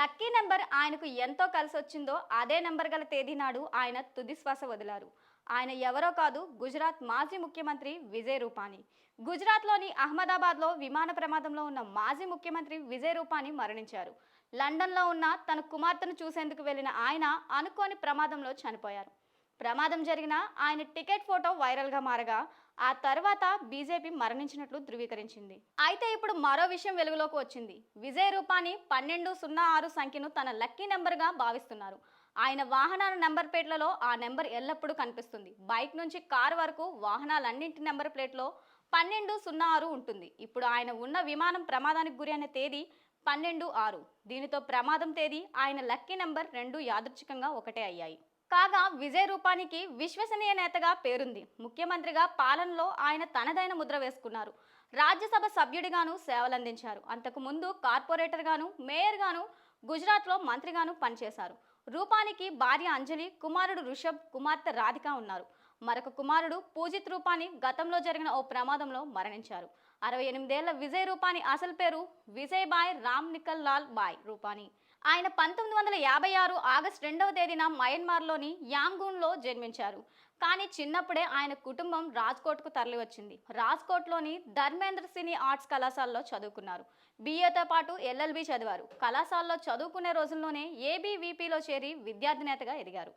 Lucky number ఆయనకు ఎంతో కలిసి వచ్చిందో అదే నెంబర్ గల తేదీ నాడు ఆయన తుదిశ్వాస వదిలారు. ఆయన ఎవరో కాదు గుజరాత్ మాజీ ముఖ్యమంత్రి విజయ్ రూపానీ. గుజరాత్లోని అహ్మదాబాద్లో విమాన ప్రమాదంలో ఉన్న మాజీ ముఖ్యమంత్రి విజయ్ రూపానీ మరణించారు. లండన్లో ఉన్న తన కుమార్తెను చూసేందుకు వెళ్ళిన ఆయన అనుకోని ప్రమాదంలో చనిపోయారు. ప్రమాదం జరిగిన ఆయన టికెట్ ఫోటో వైరల్గా మారగా ఆ తర్వాత బీజేపీ మరణించినట్లు ధృవీకరించింది. అయితే ఇప్పుడు మరో విషయం వెలుగులోకి వచ్చింది. విజయ్ రూపాని పన్నెండు సున్నా ఆరు సంఖ్యను తన లక్కీ నెంబర్గా భావిస్తున్నారు. ఆయన వాహనాల నెంబర్ ప్లేట్లలో ఆ నెంబర్ ఎల్లప్పుడూ కనిపిస్తుంది. బైక్ నుంచి కారు వరకు వాహనాలన్నింటి నెంబర్ ప్లేట్లో పన్నెండు సున్నా ఆరు ఉంటుంది. ఇప్పుడు ఆయన ఉన్న విమానం ప్రమాదానికి గురి అయిన తేదీ పన్నెండు ఆరు. దీనితో ప్రమాదం తేదీ ఆయన లక్కీ నెంబర్ రెండు యాదృచ్ఛికంగా ఒకటే అయ్యాయి. కాగా విజయ్ రూపానికి విశ్వసనీయ నేతగా పేరుంది. ముఖ్యమంత్రిగా పాలనలో ఆయన తనదైన ముద్ర వేసుకున్నారు. రాజ్యసభ సభ్యుడిగాను సేవలందించారు. అంతకు ముందు కార్పొరేటర్గాను మేయర్గాను గుజరాత్లో మంత్రిగాను పనిచేశారు. రూపానికి భార్య అంజలి కుమారుడు రుషబ్ కుమార్తె రాధిక ఉన్నారు. మరొక కుమారుడు పూజిత్ రూపాని గతంలో జరిగిన ఓ ప్రమాదంలో మరణించారు. అరవై ఎనిమిదేళ్ళ విజయ్ రూపాని అసలు పేరు విజయ్ బాయ్ రామ్ నికల్ లాల్ బాయ్ రూపాని. ఆయన పంతొమ్మిది వందల యాభై ఆరు ఆగస్టు రెండవ తేదీన మయన్మార్లోని యాంగూన్లో జన్మించారు. కానీ చిన్నప్పుడే ఆయన కుటుంబం రాజ్కోట్కు తరలివచ్చింది. రాజ్కోట్లోని ధర్మేంద్ర సినీ ఆర్ట్స్ కళాశాలలో చదువుకున్నారు. బీఏతో పాటు ఎల్ఎల్బి చదివారు. కళాశాలలో చదువుకునే రోజుల్లోనే ఏబీవీపీలో చేరి విద్యార్థి నేతగా ఎదిగారు.